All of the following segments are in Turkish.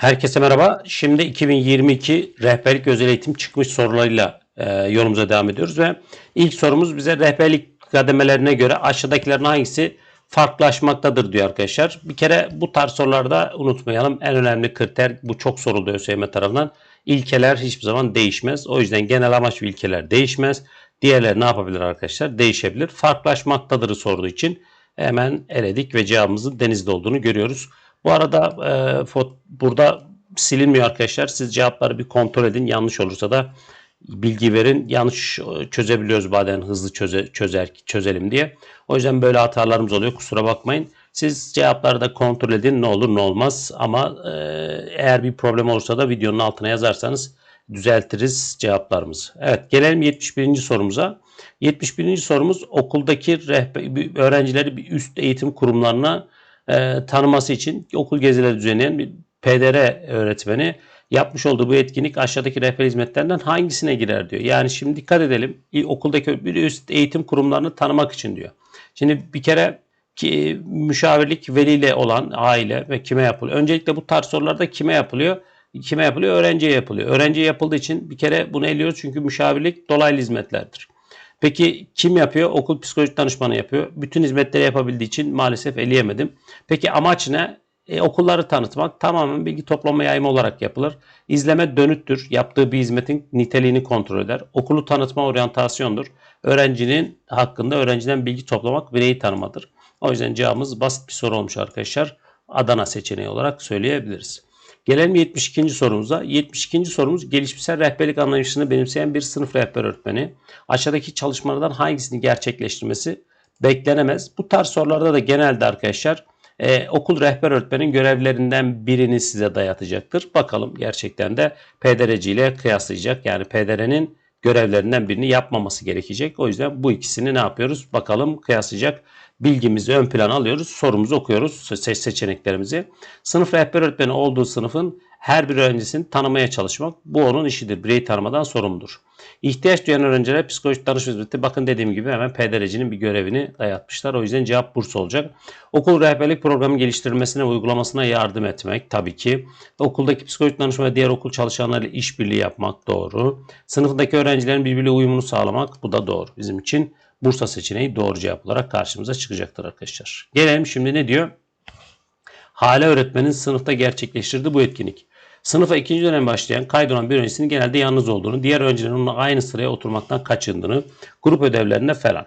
Herkese merhaba. Şimdi 2022 rehberlik özel eğitim çıkmış sorularıyla e, yolumuza devam ediyoruz ve ilk sorumuz bize rehberlik kademelerine göre aşağıdakilerin hangisi farklılaşmaktadır diyor arkadaşlar. Bir kere bu tarz sorularda unutmayalım. En önemli kriter bu çok soruluyor ÖSYM tarafından. İlkeler hiçbir zaman değişmez. O yüzden genel amaç ve ilkeler değişmez. Diğerleri ne yapabilir arkadaşlar? Değişebilir. Farklılaşmaktadır sorduğu için hemen eledik ve cevabımızın denizde olduğunu görüyoruz. Bu arada e, fot- burada silinmiyor arkadaşlar. Siz cevapları bir kontrol edin. Yanlış olursa da bilgi verin. Yanlış e, çözebiliyoruz bazen hızlı çöze, çözer çözelim diye. O yüzden böyle hatalarımız oluyor. Kusura bakmayın. Siz cevapları da kontrol edin. Ne olur ne olmaz. Ama e, eğer bir problem olursa da videonun altına yazarsanız düzeltiriz cevaplarımızı. Evet gelelim 71. sorumuza. 71. sorumuz okuldaki rehber, öğrencileri bir üst eğitim kurumlarına e, tanıması için okul gezileri düzenleyen bir PDR öğretmeni yapmış olduğu bu etkinlik aşağıdaki rehber hizmetlerinden hangisine girer diyor. Yani şimdi dikkat edelim. Okuldaki bir üst eğitim kurumlarını tanımak için diyor. Şimdi bir kere ki müşavirlik veliyle olan aile ve kime yapılıyor? Öncelikle bu tarz sorularda kime yapılıyor? Kime yapılıyor? Öğrenciye yapılıyor. Öğrenciye yapıldığı için bir kere bunu eliyoruz çünkü müşavirlik dolaylı hizmetlerdir. Peki kim yapıyor? Okul psikolojik danışmanı yapıyor. Bütün hizmetleri yapabildiği için maalesef eleyemedim. Peki amaç ne? E, okulları tanıtmak tamamen bilgi toplama yayma olarak yapılır. İzleme dönüttür. Yaptığı bir hizmetin niteliğini kontrol eder. Okulu tanıtma oryantasyondur. Öğrencinin hakkında öğrenciden bilgi toplamak bireyi tanımadır. O yüzden cevabımız basit bir soru olmuş arkadaşlar. Adana seçeneği olarak söyleyebiliriz. Gelelim 72. sorumuza. 72. sorumuz gelişmişsel rehberlik anlayışını benimseyen bir sınıf rehber öğretmeni. Aşağıdaki çalışmalardan hangisini gerçekleştirmesi beklenemez? Bu tarz sorularda da genelde arkadaşlar e, okul rehber öğretmenin görevlerinden birini size dayatacaktır. Bakalım gerçekten de PDRC ile kıyaslayacak. Yani PDR'nin görevlerinden birini yapmaması gerekecek. O yüzden bu ikisini ne yapıyoruz? Bakalım kıyaslayacak. Bilgimizi ön plana alıyoruz. Sorumuzu okuyoruz. Se- seçeneklerimizi. Sınıf rehber öğretmeni olduğu sınıfın her bir öğrencisini tanımaya çalışmak. Bu onun işidir. Birey tanımadan sorumludur. İhtiyaç duyan öğrencilere psikolojik danışma hizmeti. Bakın dediğim gibi hemen PDR'cinin bir görevini dayatmışlar. O yüzden cevap burs olacak. Okul rehberlik programı geliştirilmesine ve uygulamasına yardım etmek tabii ki. Okuldaki psikolojik danışma ve diğer okul çalışanlarıyla işbirliği yapmak doğru. Sınıftaki öğrencilerin birbiriyle uyumunu sağlamak bu da doğru. Bizim için Bursa seçeneği doğru cevap olarak karşımıza çıkacaktır arkadaşlar. Gelelim şimdi ne diyor? Hale öğretmenin sınıfta gerçekleştirdiği bu etkinlik. Sınıfa ikinci dönem başlayan kaydolan bir öğrencisinin genelde yalnız olduğunu, diğer öğrencilerin onunla aynı sıraya oturmaktan kaçındığını, grup ödevlerinde falan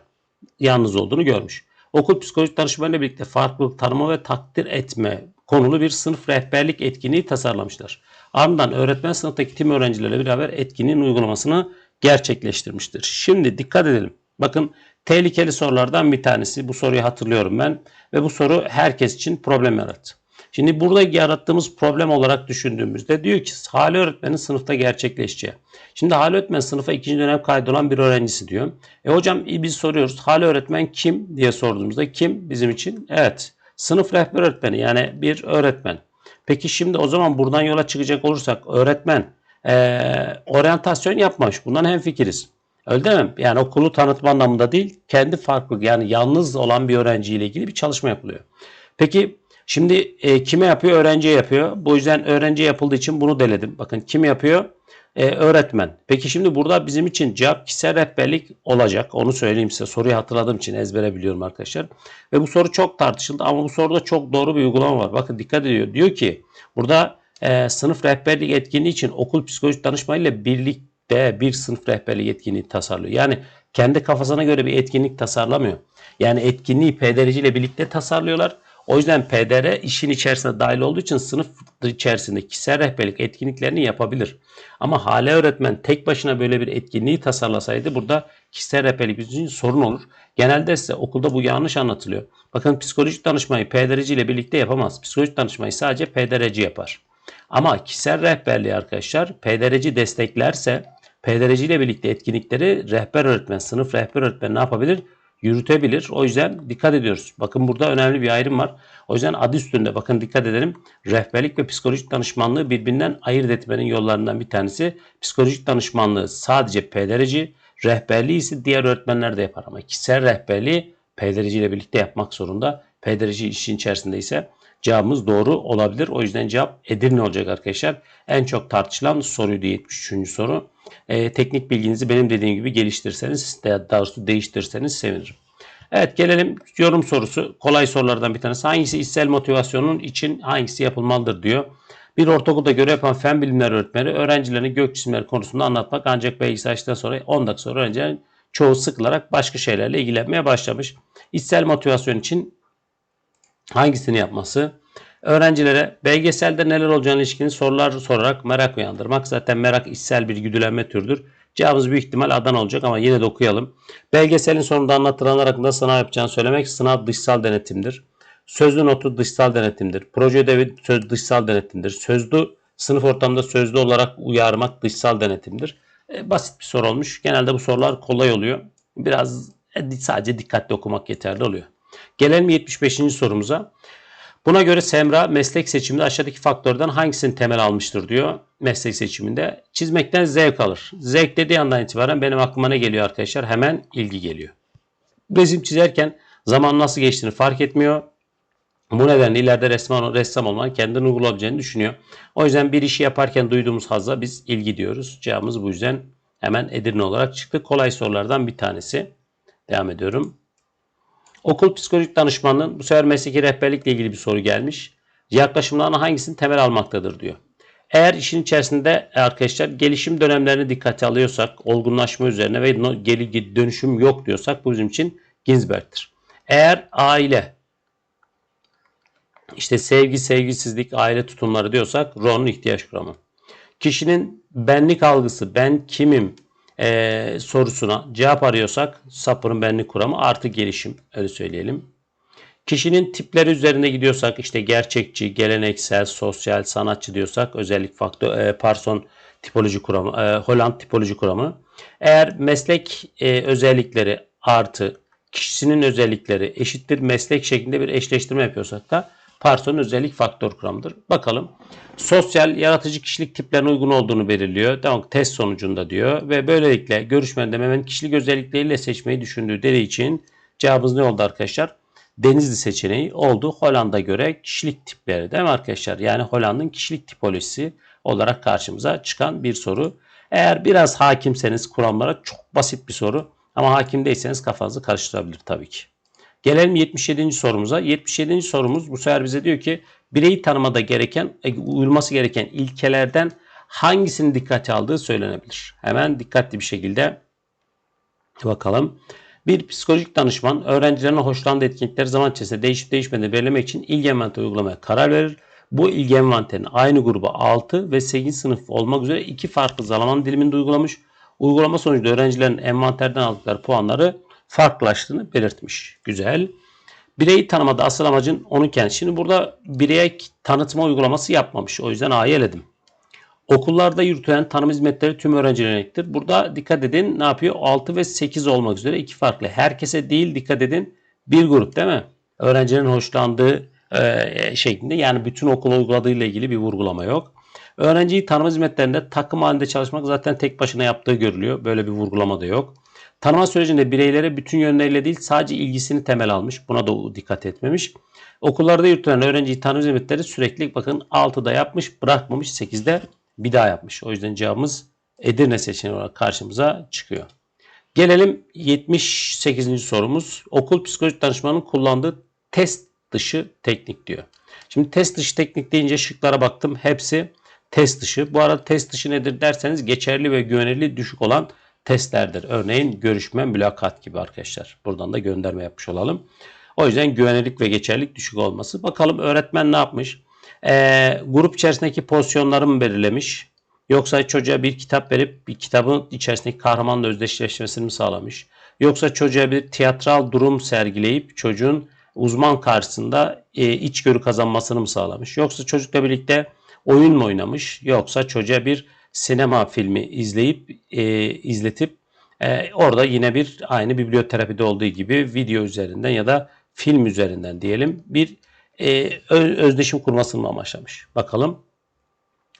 yalnız olduğunu görmüş. Okul psikolojik danışmanıyla birlikte farklılık tanıma ve takdir etme konulu bir sınıf rehberlik etkinliği tasarlamışlar. Ardından öğretmen sınıftaki tüm öğrencilerle beraber etkinliğin uygulamasını gerçekleştirmiştir. Şimdi dikkat edelim. Bakın tehlikeli sorulardan bir tanesi. Bu soruyu hatırlıyorum ben ve bu soru herkes için problem yarattı. Şimdi burada yarattığımız problem olarak düşündüğümüzde diyor ki Hale öğretmenin sınıfta gerçekleşeceği. Şimdi Hale öğretmen sınıfa ikinci dönem kaydolan bir öğrencisi diyor. E hocam biz soruyoruz Hale öğretmen kim diye sorduğumuzda kim bizim için? Evet sınıf rehber öğretmeni yani bir öğretmen. Peki şimdi o zaman buradan yola çıkacak olursak öğretmen eee oryantasyon yapmamış. Bundan hemfikiriz. Öyle değil mi? Yani okulu tanıtma anlamında değil, kendi farklı yani yalnız olan bir öğrenciyle ilgili bir çalışma yapılıyor. Peki şimdi e, kime yapıyor? Öğrenciye yapıyor. Bu yüzden öğrenciye yapıldığı için bunu deledim. Bakın kim yapıyor? E, öğretmen. Peki şimdi burada bizim için cevap kişisel rehberlik olacak. Onu söyleyeyim size. Soruyu hatırladığım için ezbere biliyorum arkadaşlar. Ve bu soru çok tartışıldı ama bu soruda çok doğru bir uygulama var. Bakın dikkat ediyor. Diyor ki burada e, sınıf rehberlik etkinliği için okul psikolojik danışmayla birlikte bir sınıf rehberlik etkinliği tasarlıyor. Yani kendi kafasına göre bir etkinlik tasarlamıyor. Yani etkinliği PDRC ile birlikte tasarlıyorlar. O yüzden PDR işin içerisine dahil olduğu için sınıf içerisinde kişisel rehberlik etkinliklerini yapabilir. Ama hale öğretmen tek başına böyle bir etkinliği tasarlasaydı burada kişisel rehberlik için sorun olur. Genelde ise okulda bu yanlış anlatılıyor. Bakın psikolojik danışmayı PDRC ile birlikte yapamaz. Psikolojik danışmayı sadece PDRC yapar. Ama kişisel rehberliği arkadaşlar PDRC desteklerse PDRC ile birlikte etkinlikleri rehber öğretmen, sınıf rehber öğretmen ne yapabilir? Yürütebilir. O yüzden dikkat ediyoruz. Bakın burada önemli bir ayrım var. O yüzden adı üstünde bakın dikkat edelim. Rehberlik ve psikolojik danışmanlığı birbirinden ayırt etmenin yollarından bir tanesi. Psikolojik danışmanlığı sadece PDRC, rehberliği ise diğer öğretmenler de yapar. Ama kişisel rehberliği PDRC ile birlikte yapmak zorunda. PDRC işin içerisinde ise cevabımız doğru olabilir. O yüzden cevap Edirne olacak arkadaşlar. En çok tartışılan soruydu 73. soru. Ee, teknik bilginizi benim dediğim gibi geliştirirseniz, daha doğrusu değiştirirseniz sevinirim. Evet gelelim yorum sorusu. Kolay sorulardan bir tanesi. Hangisi içsel motivasyonun için hangisi yapılmalıdır diyor. Bir ortaokulda görev yapan fen bilimleri öğretmeni öğrencilerini gök cisimleri konusunda anlatmak ancak belgisi açtıktan sonra 10 dakika sonra öğrencilerin çoğu sıkılarak başka şeylerle ilgilenmeye başlamış. İçsel motivasyon için hangisini yapması? Öğrencilere belgeselde neler olacağına ilişkin sorular sorarak merak uyandırmak. Zaten merak içsel bir güdülenme türüdür. Cevabımız büyük ihtimal Adana olacak ama yine de okuyalım. Belgeselin sonunda anlatılanlar hakkında sınav yapacağını söylemek sınav dışsal denetimdir. Sözlü notu dışsal denetimdir. Proje ödevi söz, dışsal denetimdir. Sözlü sınıf ortamında sözlü olarak uyarmak dışsal denetimdir. E, basit bir soru olmuş. Genelde bu sorular kolay oluyor. Biraz e, sadece dikkatli okumak yeterli oluyor. Gelelim 75. sorumuza. Buna göre Semra meslek seçiminde aşağıdaki faktörden hangisini temel almıştır diyor meslek seçiminde. Çizmekten zevk alır. Zevk dediği andan itibaren benim aklıma ne geliyor arkadaşlar? Hemen ilgi geliyor. Resim çizerken zaman nasıl geçtiğini fark etmiyor. Bu nedenle ileride ressam, ressam olmanın kendini uygulayabileceğini düşünüyor. O yüzden bir işi yaparken duyduğumuz hazza biz ilgi diyoruz. Cevabımız bu yüzden hemen Edirne olarak çıktı. Kolay sorulardan bir tanesi. Devam ediyorum. Okul psikolojik danışmanlığın bu sefer mesleki rehberlikle ilgili bir soru gelmiş. Yaklaşımlarına hangisini temel almaktadır diyor. Eğer işin içerisinde arkadaşlar gelişim dönemlerini dikkate alıyorsak, olgunlaşma üzerine ve geri dönüşüm yok diyorsak bu bizim için Ginsberg'tir. Eğer aile, işte sevgi, sevgisizlik, aile tutumları diyorsak Ron'un ihtiyaç kuramı. Kişinin benlik algısı, ben kimim e, sorusuna cevap arıyorsak Sapır'ın benlik kuramı artı gelişim öyle söyleyelim. Kişinin tipleri üzerine gidiyorsak işte gerçekçi, geleneksel, sosyal, sanatçı diyorsak özellik faktör, e, Parson tipoloji kuramı, e, Holland tipoloji kuramı. Eğer meslek e, özellikleri artı kişisinin özellikleri eşittir meslek şeklinde bir eşleştirme yapıyorsak da Parsons özellik faktör kuramıdır. Bakalım. Sosyal yaratıcı kişilik tiplerine uygun olduğunu belirliyor. Devam test sonucunda diyor ve böylelikle görüşmende Mehmet'in kişilik özellikleriyle seçmeyi düşündüğü dediği için cevabımız ne oldu arkadaşlar? Denizli seçeneği oldu. Hollanda göre kişilik tipleri değil mi arkadaşlar? Yani Hollanda'nın kişilik tipolojisi olarak karşımıza çıkan bir soru. Eğer biraz hakimseniz kuramlara çok basit bir soru ama hakim değilseniz kafanızı karıştırabilir tabii ki. Gelelim 77. sorumuza. 77. sorumuz bu sefer bize diyor ki bireyi tanımada gereken, e, uyulması gereken ilkelerden hangisini dikkate aldığı söylenebilir. Hemen dikkatli bir şekilde bakalım. Bir psikolojik danışman öğrencilerine hoşlandığı etkinlikleri zaman içerisinde değişip değişmediğini belirlemek için ilgi envanteri uygulamaya karar verir. Bu ilgi envanterini aynı gruba 6 ve 8 sınıf olmak üzere iki farklı zaman diliminde uygulamış. Uygulama sonucunda öğrencilerin envanterden aldıkları puanları farklılaştığını belirtmiş. Güzel. Bireyi tanımada asıl amacın onun kendisi. Şimdi burada bireye tanıtma uygulaması yapmamış. O yüzden A'yı eledim. Okullarda yürütülen tanım hizmetleri tüm öğrencilere yöneliktir. Burada dikkat edin ne yapıyor? 6 ve 8 olmak üzere iki farklı. Herkese değil dikkat edin bir grup değil mi? Öğrencilerin hoşlandığı e, şeklinde yani bütün okul uyguladığıyla ilgili bir vurgulama yok. Öğrenciyi tanım hizmetlerinde takım halinde çalışmak zaten tek başına yaptığı görülüyor. Böyle bir vurgulama da yok. Tanıma sürecinde bireylere bütün yönleriyle değil sadece ilgisini temel almış. Buna da dikkat etmemiş. Okullarda yürütülen öğrenciyi tanım hizmetleri sürekli bakın 6'da yapmış bırakmamış 8'de bir daha yapmış. O yüzden cevabımız Edirne seçeneği olarak karşımıza çıkıyor. Gelelim 78. sorumuz. Okul psikolojik danışmanının kullandığı test dışı teknik diyor. Şimdi test dışı teknik deyince şıklara baktım. Hepsi test dışı. Bu arada test dışı nedir derseniz geçerli ve güvenilirliği düşük olan testlerdir. Örneğin görüşme, mülakat gibi arkadaşlar. Buradan da gönderme yapmış olalım. O yüzden güvenilirlik ve geçerlilik düşük olması. Bakalım öğretmen ne yapmış? Ee, grup içerisindeki pozisyonları mı belirlemiş? Yoksa çocuğa bir kitap verip bir kitabın içerisindeki kahramanla özdeşleşmesini mi sağlamış? Yoksa çocuğa bir tiyatral durum sergileyip çocuğun uzman karşısında e, içgörü kazanmasını mı sağlamış? Yoksa çocukla birlikte oyun mu oynamış? Yoksa çocuğa bir sinema filmi izleyip e, izletip e, orada yine bir aynı biblioterapide olduğu gibi video üzerinden ya da film üzerinden diyelim bir e, özdeşim kurmasını mı amaçlamış? Bakalım.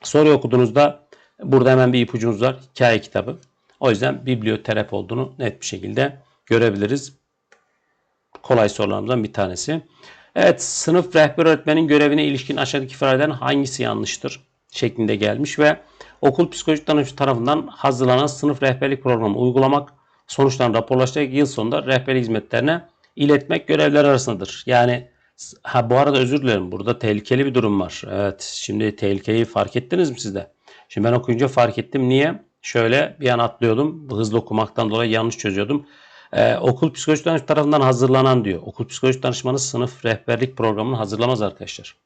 Soruyu okuduğunuzda burada hemen bir ipucunuz var. Hikaye kitabı. O yüzden biblioterapi olduğunu net bir şekilde görebiliriz. Kolay sorularımızdan bir tanesi. Evet, sınıf rehber öğretmenin görevine ilişkin aşağıdaki ifadeden hangisi yanlıştır şeklinde gelmiş ve okul psikolojik danışmanı tarafından hazırlanan sınıf rehberlik programı uygulamak, sonuçtan raporlaşarak yıl sonunda rehberlik hizmetlerine iletmek görevler arasındadır. Yani ha bu arada özür dilerim burada tehlikeli bir durum var. Evet şimdi tehlikeyi fark ettiniz mi siz de? Şimdi ben okuyunca fark ettim. Niye? Şöyle bir an atlıyordum. Hızlı okumaktan dolayı yanlış çözüyordum. Ee, okul psikolojik danışmanı tarafından hazırlanan diyor. Okul psikolojik danışmanı sınıf rehberlik programını hazırlamaz arkadaşlar.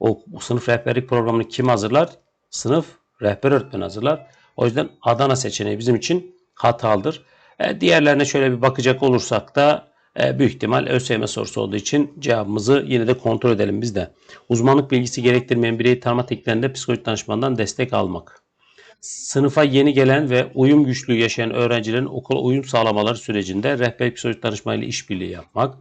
O, sınıf rehberlik programını kim hazırlar? Sınıf rehber öğretmeni hazırlar. O yüzden Adana seçeneği bizim için hatalıdır. E, diğerlerine şöyle bir bakacak olursak da e, büyük ihtimal ÖSYM sorusu olduğu için cevabımızı yine de kontrol edelim biz de. Uzmanlık bilgisi gerektirmeyen bireyi tanıma tekniklerinde psikolojik danışmandan destek almak. Sınıfa yeni gelen ve uyum güçlüğü yaşayan öğrencilerin okula uyum sağlamaları sürecinde rehberlik psikolojik danışma ile işbirliği yapmak.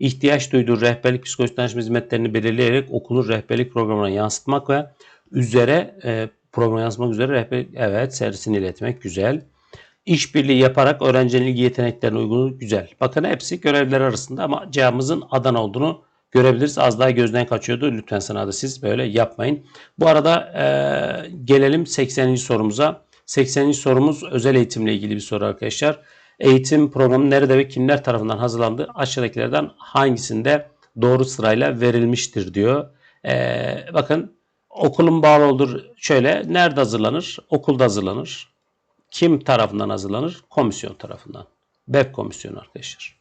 İhtiyaç duyduğu rehberlik psikolojik danışma hizmetlerini belirleyerek okulun rehberlik programına yansıtmak ve üzere e, programa yansıtmak üzere rehber evet servisini iletmek güzel. İşbirliği yaparak öğrencinin ilgi yeteneklerine uygun güzel. Bakın hepsi görevler arasında ama cevabımızın Adana olduğunu görebiliriz. Az daha gözden kaçıyordu. Lütfen sınavda siz böyle yapmayın. Bu arada e, gelelim 80. sorumuza. 80. sorumuz özel eğitimle ilgili bir soru arkadaşlar. Eğitim programı nerede ve kimler tarafından hazırlandı? Aşağıdakilerden hangisinde doğru sırayla verilmiştir diyor. E, bakın okulun bağlı olduğu şöyle nerede hazırlanır? Okulda hazırlanır. Kim tarafından hazırlanır? Komisyon tarafından. BEP komisyonu arkadaşlar.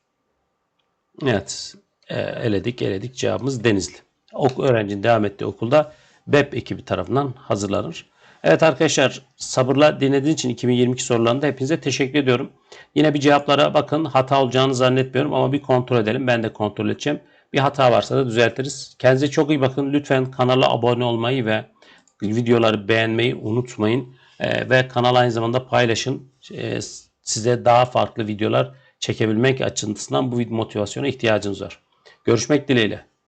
Evet. E, eledik eledik cevabımız Denizli. Ok, öğrencinin devam ettiği okulda BEP ekibi tarafından hazırlanır. Evet arkadaşlar sabırla dinlediğiniz için 2022 sorularında hepinize teşekkür ediyorum. Yine bir cevaplara bakın hata olacağını zannetmiyorum ama bir kontrol edelim. Ben de kontrol edeceğim. Bir hata varsa da düzeltiriz. Kendinize çok iyi bakın. Lütfen kanala abone olmayı ve videoları beğenmeyi unutmayın. Ee, ve kanal aynı zamanda paylaşın. Ee, size daha farklı videolar çekebilmek açısından bu motivasyona ihtiyacınız var. Görüşmek dileğiyle.